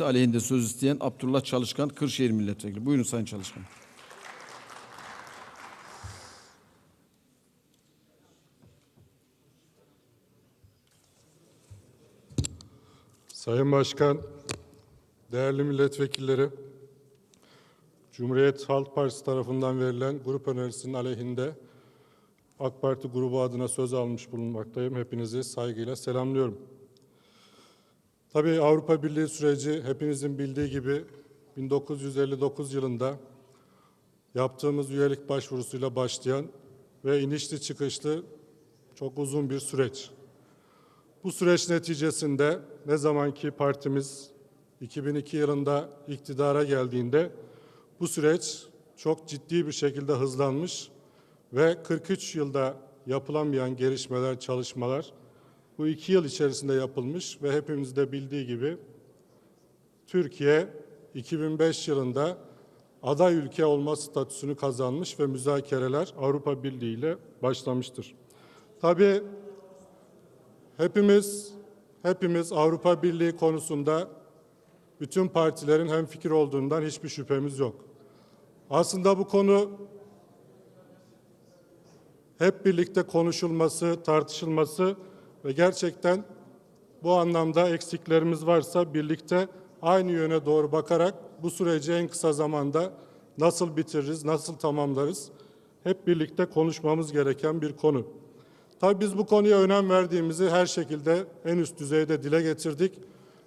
müzakeresi aleyhinde söz isteyen Abdullah Çalışkan Kırşehir Milletvekili. Buyurun Sayın Çalışkan. Sayın Başkan, değerli milletvekilleri, Cumhuriyet Halk Partisi tarafından verilen grup önerisinin aleyhinde AK Parti grubu adına söz almış bulunmaktayım. Hepinizi saygıyla selamlıyorum. Tabii Avrupa Birliği süreci hepinizin bildiği gibi 1959 yılında yaptığımız üyelik başvurusuyla başlayan ve inişli çıkışlı çok uzun bir süreç. Bu süreç neticesinde ne zamanki partimiz 2002 yılında iktidara geldiğinde bu süreç çok ciddi bir şekilde hızlanmış ve 43 yılda yapılamayan gelişmeler, çalışmalar bu iki yıl içerisinde yapılmış ve hepimiz de bildiği gibi Türkiye 2005 yılında aday ülke olma statüsünü kazanmış ve müzakereler Avrupa Birliği ile başlamıştır. Tabii Hepimiz hepimiz Avrupa Birliği konusunda bütün partilerin hemfikir olduğundan hiçbir şüphemiz yok. Aslında bu konu hep birlikte konuşulması, tartışılması ve gerçekten bu anlamda eksiklerimiz varsa birlikte aynı yöne doğru bakarak bu süreci en kısa zamanda nasıl bitiririz, nasıl tamamlarız hep birlikte konuşmamız gereken bir konu. Tabii biz bu konuya önem verdiğimizi her şekilde en üst düzeyde dile getirdik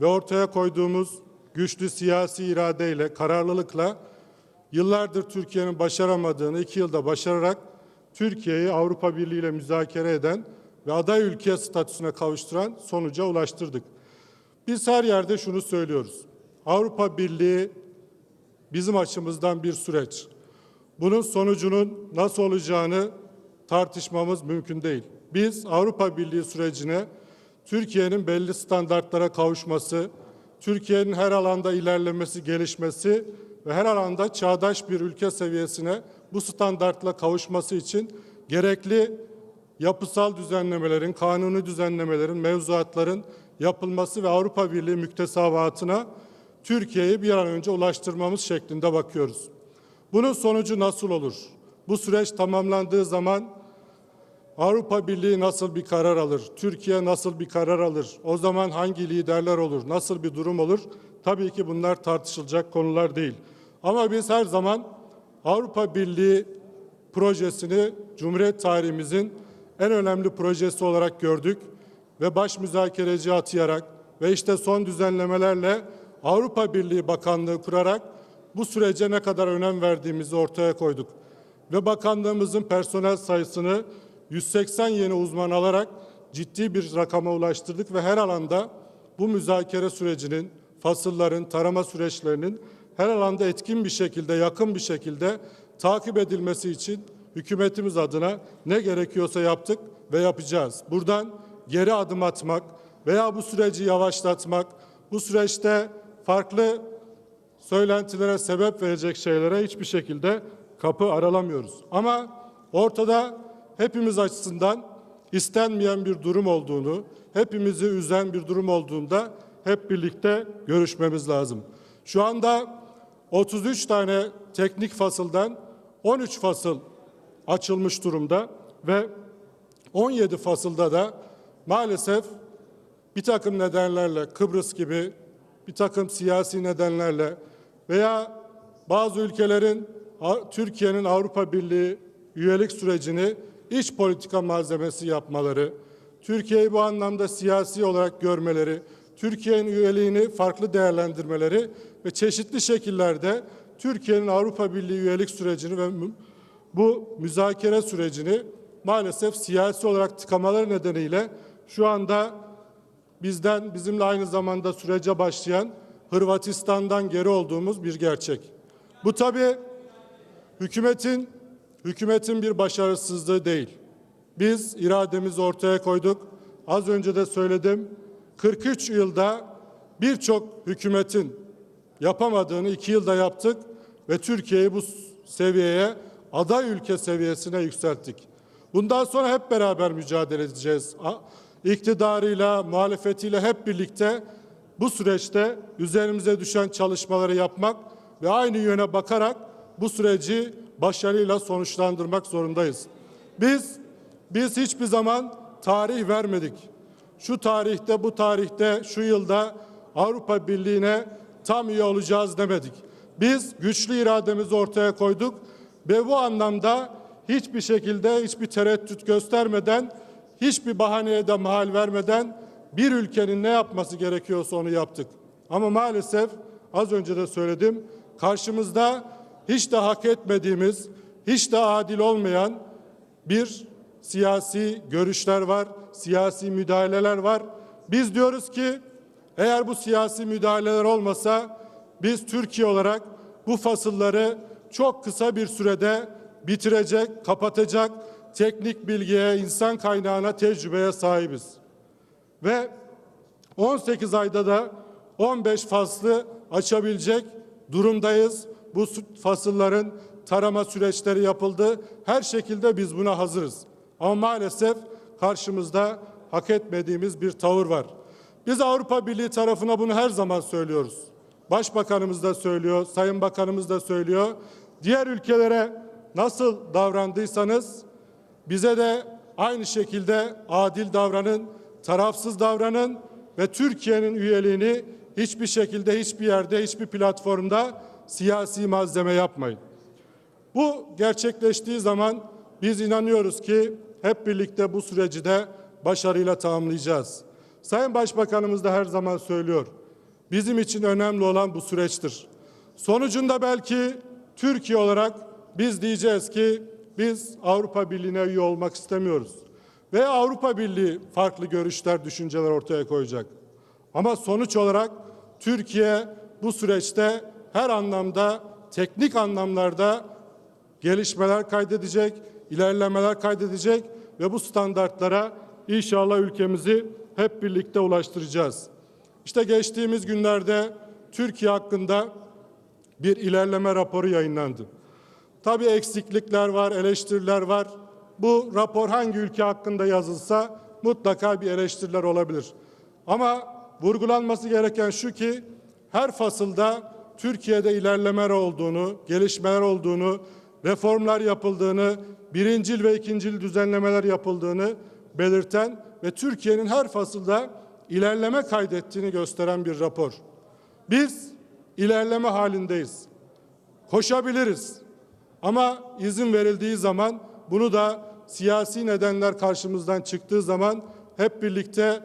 ve ortaya koyduğumuz güçlü siyasi iradeyle, kararlılıkla yıllardır Türkiye'nin başaramadığını iki yılda başararak Türkiye'yi Avrupa Birliği ile müzakere eden ve aday ülke statüsüne kavuşturan sonuca ulaştırdık. Biz her yerde şunu söylüyoruz. Avrupa Birliği bizim açımızdan bir süreç. Bunun sonucunun nasıl olacağını tartışmamız mümkün değil. Biz Avrupa Birliği sürecine Türkiye'nin belli standartlara kavuşması, Türkiye'nin her alanda ilerlemesi, gelişmesi ve her alanda çağdaş bir ülke seviyesine bu standartla kavuşması için gerekli yapısal düzenlemelerin, kanuni düzenlemelerin, mevzuatların yapılması ve Avrupa Birliği müktesebatına Türkiye'yi bir an önce ulaştırmamız şeklinde bakıyoruz. Bunun sonucu nasıl olur? Bu süreç tamamlandığı zaman Avrupa Birliği nasıl bir karar alır? Türkiye nasıl bir karar alır? O zaman hangi liderler olur? Nasıl bir durum olur? Tabii ki bunlar tartışılacak konular değil. Ama biz her zaman Avrupa Birliği projesini Cumhuriyet tarihimizin en önemli projesi olarak gördük ve baş müzakereci atayarak ve işte son düzenlemelerle Avrupa Birliği Bakanlığı kurarak bu sürece ne kadar önem verdiğimizi ortaya koyduk. Ve bakanlığımızın personel sayısını 180 yeni uzman alarak ciddi bir rakama ulaştırdık ve her alanda bu müzakere sürecinin, fasılların, tarama süreçlerinin her alanda etkin bir şekilde, yakın bir şekilde takip edilmesi için hükümetimiz adına ne gerekiyorsa yaptık ve yapacağız. Buradan geri adım atmak veya bu süreci yavaşlatmak, bu süreçte farklı söylentilere sebep verecek şeylere hiçbir şekilde kapı aralamıyoruz. Ama ortada hepimiz açısından istenmeyen bir durum olduğunu, hepimizi üzen bir durum olduğunda hep birlikte görüşmemiz lazım. Şu anda 33 tane teknik fasıldan 13 fasıl açılmış durumda ve 17 fasılda da maalesef bir takım nedenlerle Kıbrıs gibi bir takım siyasi nedenlerle veya bazı ülkelerin Türkiye'nin Avrupa Birliği üyelik sürecini iç politika malzemesi yapmaları, Türkiye'yi bu anlamda siyasi olarak görmeleri, Türkiye'nin üyeliğini farklı değerlendirmeleri ve çeşitli şekillerde Türkiye'nin Avrupa Birliği üyelik sürecini ve bu müzakere sürecini maalesef siyasi olarak tıkamaları nedeniyle şu anda bizden bizimle aynı zamanda sürece başlayan Hırvatistan'dan geri olduğumuz bir gerçek. Bu tabii hükümetin hükümetin bir başarısızlığı değil. Biz irademizi ortaya koyduk. Az önce de söyledim. 43 yılda birçok hükümetin yapamadığını iki yılda yaptık ve Türkiye'yi bu seviyeye aday ülke seviyesine yükselttik. Bundan sonra hep beraber mücadele edeceğiz. İktidarıyla, muhalefetiyle hep birlikte bu süreçte üzerimize düşen çalışmaları yapmak ve aynı yöne bakarak bu süreci başarıyla sonuçlandırmak zorundayız. Biz biz hiçbir zaman tarih vermedik. Şu tarihte, bu tarihte, şu yılda Avrupa Birliği'ne tam üye olacağız demedik. Biz güçlü irademizi ortaya koyduk ve bu anlamda hiçbir şekilde hiçbir tereddüt göstermeden, hiçbir bahaneye de mahal vermeden bir ülkenin ne yapması gerekiyorsa onu yaptık. Ama maalesef az önce de söyledim, karşımızda hiç de hak etmediğimiz, hiç de adil olmayan bir siyasi görüşler var, siyasi müdahaleler var. Biz diyoruz ki eğer bu siyasi müdahaleler olmasa biz Türkiye olarak bu fasılları çok kısa bir sürede bitirecek, kapatacak teknik bilgiye, insan kaynağına, tecrübeye sahibiz. Ve 18 ayda da 15 faslı açabilecek durumdayız. Bu fasılların tarama süreçleri yapıldı. Her şekilde biz buna hazırız. Ama maalesef karşımızda hak etmediğimiz bir tavır var. Biz Avrupa Birliği tarafına bunu her zaman söylüyoruz. Başbakanımız da söylüyor, Sayın Bakanımız da söylüyor. Diğer ülkelere nasıl davrandıysanız bize de aynı şekilde adil davranın, tarafsız davranın ve Türkiye'nin üyeliğini hiçbir şekilde hiçbir yerde, hiçbir platformda siyasi malzeme yapmayın. Bu gerçekleştiği zaman biz inanıyoruz ki hep birlikte bu süreci de başarıyla tamamlayacağız. Sayın Başbakanımız da her zaman söylüyor. Bizim için önemli olan bu süreçtir. Sonucunda belki Türkiye olarak biz diyeceğiz ki biz Avrupa Birliği'ne üye olmak istemiyoruz. Ve Avrupa Birliği farklı görüşler, düşünceler ortaya koyacak. Ama sonuç olarak Türkiye bu süreçte her anlamda, teknik anlamlarda gelişmeler kaydedecek, ilerlemeler kaydedecek ve bu standartlara inşallah ülkemizi hep birlikte ulaştıracağız. İşte geçtiğimiz günlerde Türkiye hakkında bir ilerleme raporu yayınlandı. Tabii eksiklikler var, eleştiriler var. Bu rapor hangi ülke hakkında yazılsa mutlaka bir eleştiriler olabilir. Ama vurgulanması gereken şu ki her fasılda Türkiye'de ilerlemeler olduğunu, gelişmeler olduğunu, reformlar yapıldığını, birincil ve ikincil düzenlemeler yapıldığını belirten ve Türkiye'nin her fasılda ilerleme kaydettiğini gösteren bir rapor. Biz ilerleme halindeyiz. Koşabiliriz. Ama izin verildiği zaman bunu da siyasi nedenler karşımızdan çıktığı zaman hep birlikte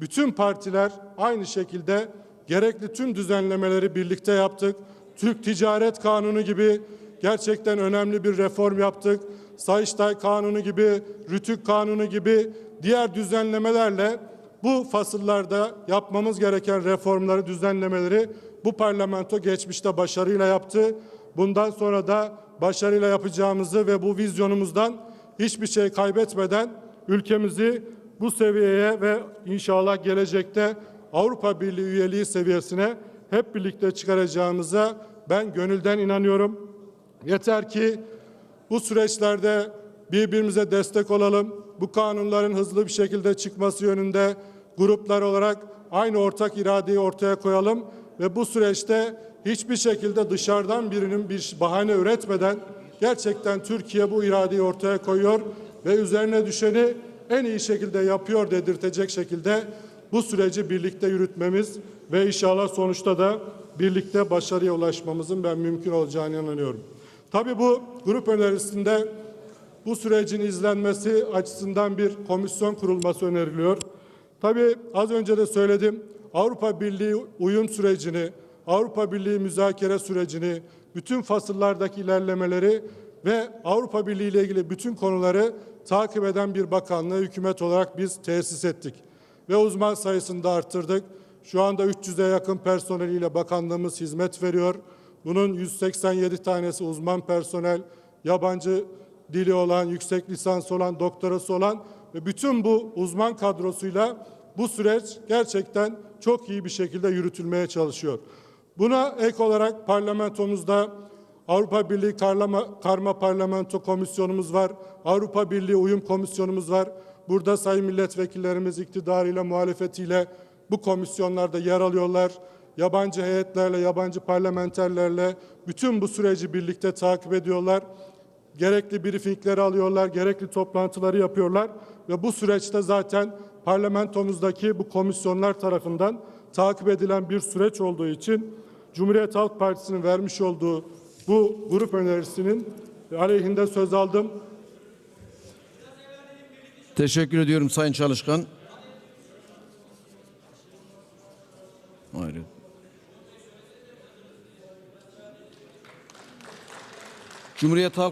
bütün partiler aynı şekilde gerekli tüm düzenlemeleri birlikte yaptık. Türk Ticaret Kanunu gibi gerçekten önemli bir reform yaptık. Sayıştay Kanunu gibi, Rütük Kanunu gibi diğer düzenlemelerle bu fasıllarda yapmamız gereken reformları, düzenlemeleri bu parlamento geçmişte başarıyla yaptı. Bundan sonra da başarıyla yapacağımızı ve bu vizyonumuzdan hiçbir şey kaybetmeden ülkemizi bu seviyeye ve inşallah gelecekte Avrupa Birliği üyeliği seviyesine hep birlikte çıkaracağımıza ben gönülden inanıyorum. Yeter ki bu süreçlerde birbirimize destek olalım. Bu kanunların hızlı bir şekilde çıkması yönünde gruplar olarak aynı ortak iradeyi ortaya koyalım ve bu süreçte hiçbir şekilde dışarıdan birinin bir bahane üretmeden gerçekten Türkiye bu iradeyi ortaya koyuyor ve üzerine düşeni en iyi şekilde yapıyor dedirtecek şekilde bu süreci birlikte yürütmemiz ve inşallah sonuçta da birlikte başarıya ulaşmamızın ben mümkün olacağını inanıyorum. Tabii bu grup önerisinde bu sürecin izlenmesi açısından bir komisyon kurulması öneriliyor. Tabii az önce de söyledim. Avrupa Birliği uyum sürecini, Avrupa Birliği müzakere sürecini, bütün fasıllardaki ilerlemeleri ve Avrupa Birliği ile ilgili bütün konuları takip eden bir bakanlığı hükümet olarak biz tesis ettik. Ve uzman sayısını da arttırdık. Şu anda 300'e yakın personeliyle bakanlığımız hizmet veriyor. Bunun 187 tanesi uzman personel, yabancı dili olan, yüksek lisans olan, doktorası olan ve bütün bu uzman kadrosuyla bu süreç gerçekten çok iyi bir şekilde yürütülmeye çalışıyor. Buna ek olarak parlamentomuzda Avrupa Birliği Karma, Karma Parlamento Komisyonumuz var. Avrupa Birliği Uyum Komisyonumuz var. Burada sayın milletvekillerimiz iktidarıyla, muhalefetiyle bu komisyonlarda yer alıyorlar. Yabancı heyetlerle, yabancı parlamenterlerle bütün bu süreci birlikte takip ediyorlar. Gerekli briefingleri alıyorlar, gerekli toplantıları yapıyorlar ve bu süreçte zaten parlamentomuzdaki bu komisyonlar tarafından takip edilen bir süreç olduğu için Cumhuriyet Halk Partisi'nin vermiş olduğu bu grup önerisinin aleyhinde söz aldım. Teşekkür ediyorum Sayın Çalışkan. Hayır. Cumhuriyet Halk